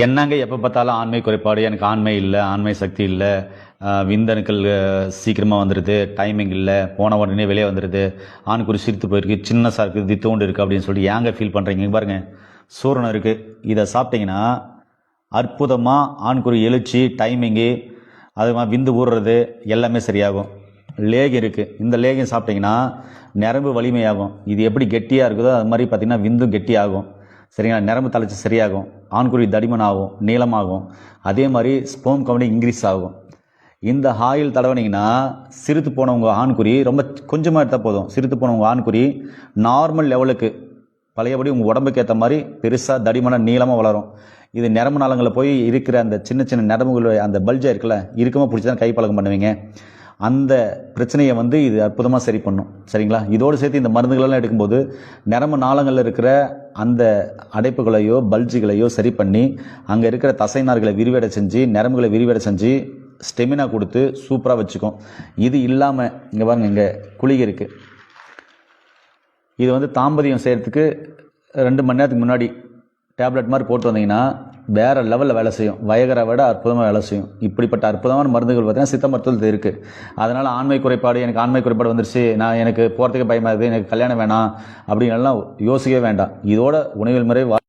என்னங்க எப்போ பார்த்தாலும் ஆண்மை குறைபாடு? எனக்கு ஆண்மை இல்லை ஆண்மை சக்தி இல்லை. விந்தணுக்கள் சீக்கிரமாக வந்துடுது டைமிங் இல்லை. போன உடனே வெளியே வந்துடுது ஆண்குறி சிரித்து போயிருக்கு சின்னசாக இருக்குது தித்தோண்டு இருக்குது அப்படின்னு சொல்லி ஏங்க ஃபீல் பண்ணுறீங்க பாருங்கள் சூரணம் இருக்குது இதை சாப்பிட்டீங்கன்னா அற்புதமாக ஆண்குறி எழுச்சி டைமிங்கு அதுமாதிரி விந்து ஊறுறது எல்லாமே சரியாகும். லேகம் இருக்குது இந்த லேகம் சாப்பிட்டிங்கன்னா நரம்பு வலிமையாகும். இது எப்படி கெட்டியாக இருக்குதோ அது மாதிரி பார்த்திங்கன்னா விந்தும் கெட்டியாகும். சரிங்களா? நரம்பு தலைச்சி சரியாகும். ஆண்குறி தடிமன் ஆகும் நீளமாகும் அதே மாதிரி ஸ்போம் கவுண்டிங் இன்க்ரீஸ் ஆகும். இந்த ஆயில் தடவினீங்கன்னா சிறுத்து போனவங்க ஆண்குறி ரொம்ப கொஞ்சமாக எடுத்தால் போதும். சிறுத்து போனவங்க ஆண்குறி நார்மல் லெவலுக்கு பழையபடி உங்கள் உடம்புக்கு ஏற்ற மாதிரி பெருசாக தடிமன நீளமாக வளரும். இது நரம்பு நாளங்களில் போய் இருக்கிற அந்த சின்ன சின்ன நரம்புகள் அந்த பல்ஜாக இருக்குல்ல இறுக்கமாக பிடிச்சி தான் கை பழக்கம் பண்ணுவீங்க. அந்த பிரச்சனையை வந்து இது அற்புதமாக சரி பண்ணும். சரிங்களா? இதோடு சேர்த்து இந்த மருந்துகளெல்லாம் எடுக்கும்போது நரம்பு நாளங்களில் இருக்கிற அந்த அடைப்புகளையோ பல்ஜுகளையோ சரி பண்ணி அங்கே இருக்கிற தசைநார்களை விரிவடை செஞ்சு நரம்புகளை விரிவடை செஞ்சு ஸ்டெமினா கொடுத்து சூப்பராக வச்சுக்கும். இது இல்லாமல் இங்கே பாருங்க இங்கே குளிகை இருக்குது இது வந்து தாம்பதியம் செய்கிறதுக்கு ரெண்டு மணி நேரத்துக்கு முன்னாடி டேப்லெட் மாதிரி போட்டு வந்தீங்கன்னா வேறு லெவலில் வேலை செய்யும். வயகரை விட அற்புதமாக வேலை செய்யும். இப்படிப்பட்ட அற்புதமான மருந்துகள் பார்த்தீங்கன்னா சித்த மருத்துவத்தில் இருக்குது அதனால் ஆண்மை குறைபாடு எனக்கு ஆண்மை குறைபாடு வந்துருச்சு நான் எனக்கு போகிறதுக்கு பயமாக இருக்குது எனக்கு கல்யாணம் வேணாம் அப்படின்னு யோசிக்கவே வேண்டாம். இதோட உணவில் முறை வா-